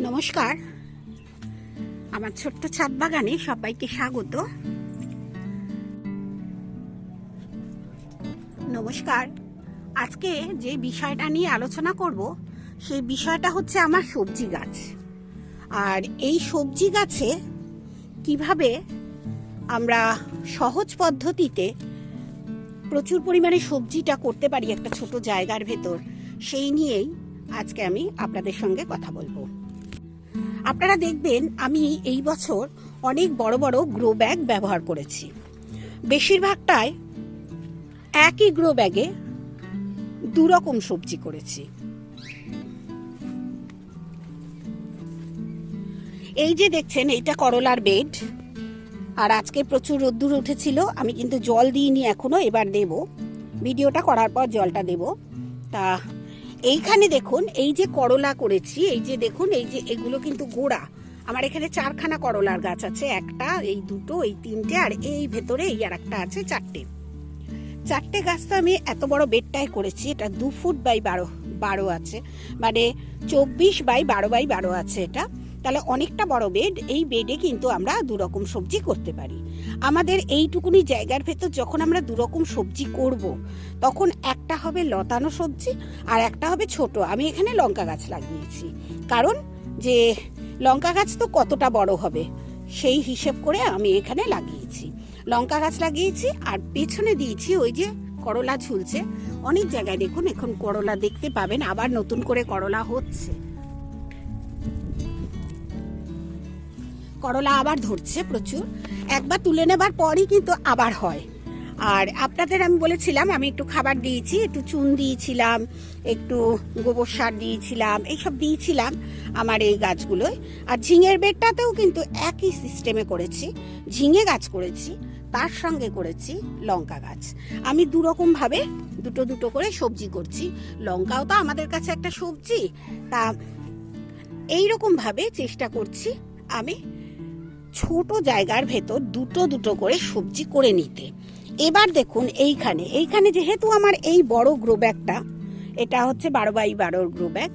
নমস্কার। আমার ছোট্ট ছাদ বাগানে সবাইকে স্বাগত। নমস্কার। আজকে যে বিষয়টা নিয়ে আলোচনা করব, সেই বিষয়টা হচ্ছে আমার সবজি গাছ। আর এই সবজি গাছে কীভাবে আমরা সহজ পদ্ধতিতে প্রচুর পরিমাণে সবজিটা করতে পারি একটা ছোট জায়গার ভেতর, সেই নিয়েই আজকে আমি আপনাদের সঙ্গে কথা বলব। আপনারা দেখবেন আমি এই বছর অনেক বড় বড় গ্রো ব্যাগ ব্যবহার করেছি। বেশিরভাগটাই একই গ্রো ব্যাগে দু রকম সবজি করেছি। এই যে দেখছেন, এইটা করলার বেড আর আজকে প্রচুর রোদ্দুর উঠেছিল, আমি কিন্তু জল দিইনি এখনও, এবার দেব। ভিডিওটা করার পর জলটা দেব। তা এইখানে দেখুন, এই যে করলা করেছি, এই যে দেখুন, এই যে এগুলো কিন্তু গোড়া। আমার এখানে চারখানা করলার গাছ আছে, একটা, এই দুটো, এই তিনটে, আর এই ভেতরে এই আর একটা আছে, চারটে। চারটে গাছ তো আমি এত বড় বেডটাই করেছি, এটা দু ফুট বাই বারো বারো আছে। মানে চব্বিশ বাই বারো বাই বারো আছে এটা। তাহলে অনেকটা বড় বেড এই বেডে কিন্তু আমরা দু রকম সবজি করতে পারি। আমাদের এইটুকুনি জায়গার ভেতর যখন আমরা দু রকম সবজি করব, তখন একটা হবে লতানো সবজি আর একটা হবে ছোট। আমি এখানে লঙ্কা গাছ লাগিয়েছি। কারণ যে লঙ্কা গাছ তো কতটা বড় হবে, সেই হিসেব করে আমি এখানে লাগিয়েছি। লঙ্কা গাছ লাগিয়েছি আর পেছনে দিয়েছি ওই যে করলা ঝুলছে। অনেক জায়গায় দেখুন, এখন করলা দেখতে পাবেন, আবার নতুন করে করলা হচ্ছে। করলা আবার ধরছে প্রচুর। একবার তুলে নেবার পরই কিন্তু আবার হয়। আর আপনাদের আমি বলেছিলাম, আমি একটু খাবার দিয়েছি, একটু চুন দিয়েছিলাম, একটু গোবর সার দিয়েছিলাম, এইসব দিয়েছিলাম আমার এই গাছগুলোয়। আর ঝিঙের বেডটাতেও কিন্তু একই সিস্টেমে করেছি। ঝিঙে গাছ করেছি, তার সঙ্গে করেছি লঙ্কা গাছ। আমি দুরকমভাবে দুটো দুটো করে সবজি করছি। লঙ্কাও তো আমাদের কাছে একটা সবজি। তা এইরকমভাবে চেষ্টা করছি আমি ছোট জায়গার ভেতর দুটো দুটো করে সবজি করে নিতে। এবার দেখুন এইখানে এইখানে যেহেতু আমার এই বড় গ্রো ব্যাগটা, এটা হচ্ছে বারো বাই বারোর গ্রো ব্যাগ,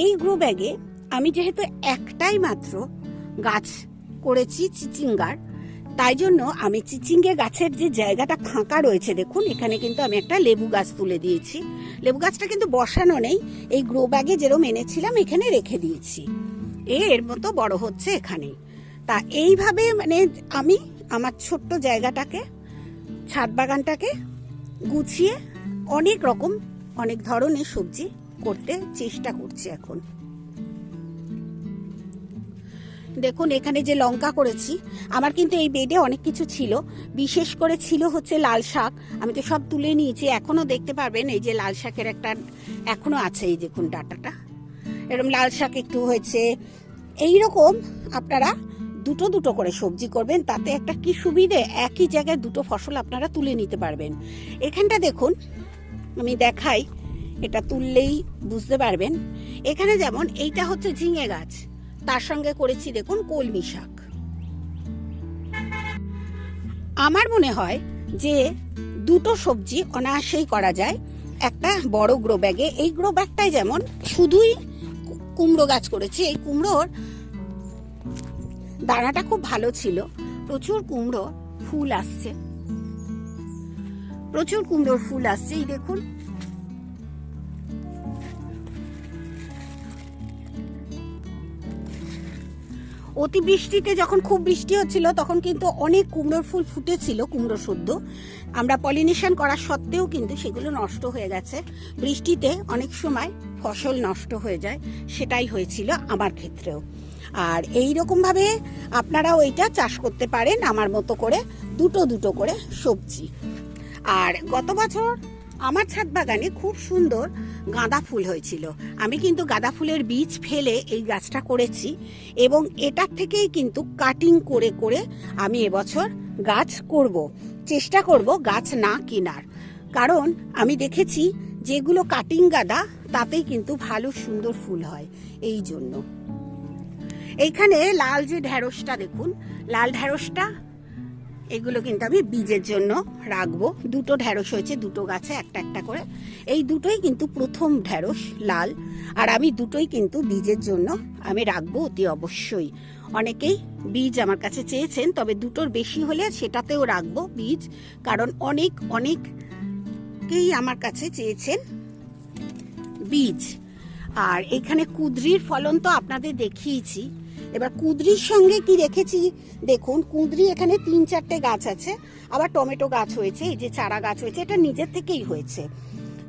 এই গ্রো ব্যাগে আমি যেহেতু একটাই মাত্র গাছ করেছি চিচিঙ্গার, তাই জন্য আমি চিচিঙ্গে গাছের যে জায়গাটা ফাঁকা রয়েছে, দেখুন এখানে কিন্তু আমি একটা লেবু গাছ তুলে দিয়েছি। লেবু গাছটা কিন্তু বসানো নেই, এই গ্রো ব্যাগে যেরকম এনেছিলাম এখানে রেখে দিয়েছি। এর মতো বড় হচ্ছে এখানেই। তা এইভাবে মানে আমি আমার ছোট্ট জায়গাটাকে, ছাদ বাগানটাকে গুছিয়ে অনেক রকম, অনেক ধরনের সবজি করতে চেষ্টা করছি এখন। দেখুন, এখানে যে লঙ্কা করেছি, আমার কিন্তু এই বেডে অনেক কিছু ছিল। বিশেষ করে ছিল হচ্ছে লাল শাক। আমি তো সব তুলে নিয়েছি, এখনও দেখতে পারবেন এই যে লাল শাকের একটা, এখনও আছে এই দেখুন ডাটাটা। এরকম লাল শাক একটু হয়েছে। এই রকম আপনারা দুটো দুটো করে সবজি করবেন, তাতে একটা কি সুবিধে? একই জায়গায় দুটো ফসল আপনারা তুলে নিতে পারবেন। এখানটা দেখুন, আমি দেখাই, এটা তুললেই বুঝতে পারবেন। এখানে যেমন এইটা হচ্ছে ঝিঙে গাছ, তার সঙ্গে করেছি দেখুন কলমি শাক। আমার মনে হয় যে দুটো সবজি অনায়াসেই করা যায়, একটা বড় গ্রো ব্যাগে। এই গ্রো ব্যাগটাই যেমন শুধুই কুমড়ো গাছ করেছি, এই কুমড়োর দানাটা খুব ভালো ছিল। প্রচুর কুমড়ো ফুল আসছে। প্রচুর কুমড়োর ফুল আসছে, এই দেখুন। অতিবৃষ্টিতে যখন খুব বৃষ্টি হচ্ছিল, তখন কিন্তু অনেক কুমড়োর ফুল ফুটেছিল, কুমড়ো শুদ্ধ আমরা পলিনেশন করা সত্ত্বেও কিন্তু সেগুলো নষ্ট হয়ে গেছে। বৃষ্টিতে অনেক সময় ফসল নষ্ট হয়ে যায়, সেটাই হয়েছিল আমার ক্ষেত্রেও। আর এই রকমভাবে আপনারা ওইটা চাষ করতে পারেন আমার মতো করে, দুটো দুটো করে সবজি। আর গত বছর আমার ছাদ বাগানে খুব সুন্দর গাঁদা ফুল হয়েছিল। আমি কিন্তু গাঁদা ফুলের বীজ ফেলে এই গাছটা করেছি এবং এটার থেকেই কিন্তু কাটিং করে করে আমি এবছর গাছ করব। চেষ্টা করব গাছ না কেনার। কারণ আমি দেখেছি যেগুলো কাটিং গাঁদা, তাতেই কিন্তু ভালো সুন্দর ফুল হয়। এই জন্য। এইখানে লাল যে ঢ্যাঁড়সটা দেখুন, লাল ঢ্যাঁড়সটা এগুলো কিন্তু আমি বীজের জন্য রাখব। দুটো ঢ্যাঁড়স হয়েছে, দুটো গাছে একটা একটা করে। এই দুটোই কিন্তু প্রথম ঢ্যাঁড়স লাল। আর আমি দুটোই কিন্তু বীজের জন্য আমি রাখব অতি অবশ্যই। অনেকেই বীজ আমার কাছে চেয়েছেন, তবে দুটোর বেশি হলে সেটাতেও রাখব বীজ, কারণ অনেক, অনেককেই আমার কাছে চেয়েছেন বীজ। আর এখানে কুদরির ফলন তো আপনাদের দেখিয়েছি। এবার কুদরির সঙ্গে কি রেখেছি? দেখুন, কুদরি এখানে তিন চারটে গাছ আছে, আবার টমেটো গাছ হয়েছে, এই যে চারা গাছ হয়েছে, এটা নিজের থেকেই হয়েছে।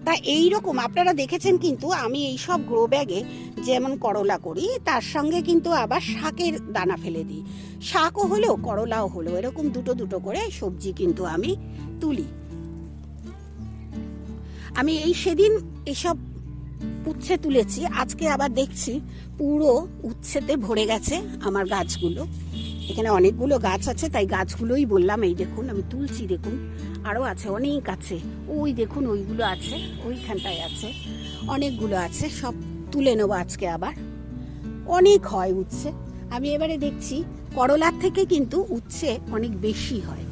তা এই রকম, আপনারা দেখেছেন কিন্তু আমি এই সব গ্রো ব্যাগে যেমন করলা করি, তার সঙ্গে কিন্তু আবার শাকের দানা ফেলে দিই। শাকও হলো করলাও হলো এরকম দুটো দুটো করে সবজি কিন্তু আমি তুলি। আমি এই সেদিন এসব উচ্ছে তুলেছি, আজকে আবার দেখছি পুরো উচ্ছেতে ভরে গেছে আমার গাছগুলো। এখানে অনেকগুলো গাছ আছে, তাই গাছগুলোই বললাম, এই দেখুন, আমি তুলছি, দেখুন আরও আছে, অনেক আছে। ওই দেখুন, ওইগুলো আছে, ওইখানটায় আছে, অনেকগুলো আছে, সব তুলে নেব আজকে আবার। অনেক হয় উচ্ছে। আমি এবারে দেখছি, করলার থেকে কিন্তু উচ্ছে অনেক বেশি হয়।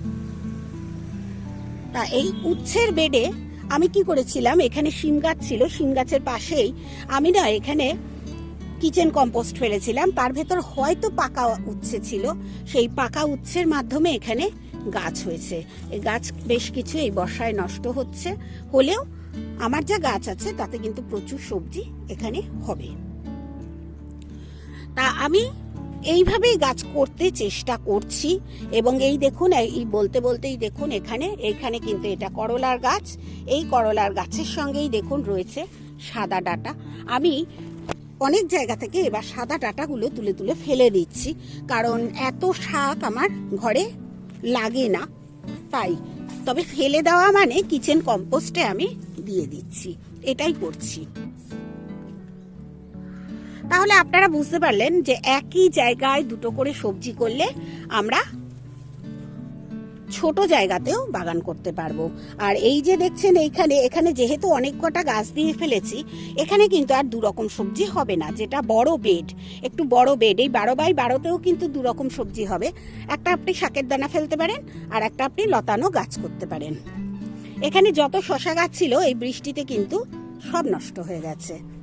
তা এই উচ্ছের বেডে আমি কি করেছিলাম? এখানে শিম গাছ ছিল, শিম গাছের পাশেই আমি না এখানে কিচেন কম্পোস্ট ফেলেছিলাম। তার ভেতর হয়তো পাকা উচ্ছে ছিল। সেই পাকা উচ্ছের মাধ্যমে এখানে গাছ হয়েছে। এই গাছ বেশ কিছু এই বর্ষায় নষ্ট হচ্ছে। হলেও আমার যা গাছ আছে, তাতে কিন্তু প্রচুর সবজি এখানে হবে। তা আমি এইভাবেই গাছ করতে চেষ্টা করছি। এবং এই দেখুন, এই বলতে বলতেই দেখুন এখানে এখানে কিন্তু এটা করলার গাছ। এই করলার গাছের সঙ্গেই দেখুন রয়েছে সাদা ডাটা। আমি অনেক জায়গা থেকে এবার সাদা ডাটাগুলো তুলে তুলে ফেলে দিচ্ছি। কারণ এত শাক আমার ঘরে লাগে না, তাই। তবে ফেলে দেওয়া মানে কিচেন কম্পোস্টে আমি দিয়ে দিচ্ছি। এটাই করছি। তাহলে আপনারা বুঝতে পারলেন যে একই জায়গায় দুটো করে সবজি করলে আমরা ছোট জায়গাতেও বাগান করতে পারব। আর এই যে দেখছেন এইখানে, এখানে যেহেতু অনেক কটা গাছ দিয়ে ফেলেছি, এখানে কিন্তু আর দুরকম সবজি হবে না, যেটা বড় বেড। একটু বড় বেড, এই বারো বাই বারোতেও কিন্তু দুরকম সবজি হবে। একটা আপনি শাকের দানা ফেলতে পারেন, আর একটা আপনি লতানো গাছ করতে পারেন। এখানে যত শশা গাছ ছিল, এই বৃষ্টিতে কিন্তু সব নষ্ট হয়ে গেছে।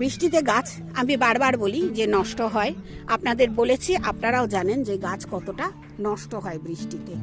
বৃষ্টিতে গাছ, আমি বারবার বলি যে নষ্ট হয়। আপনাদের বলেছি, আপনারাও জানেন যে গাছ কতটা নষ্ট হয় বৃষ্টিতে।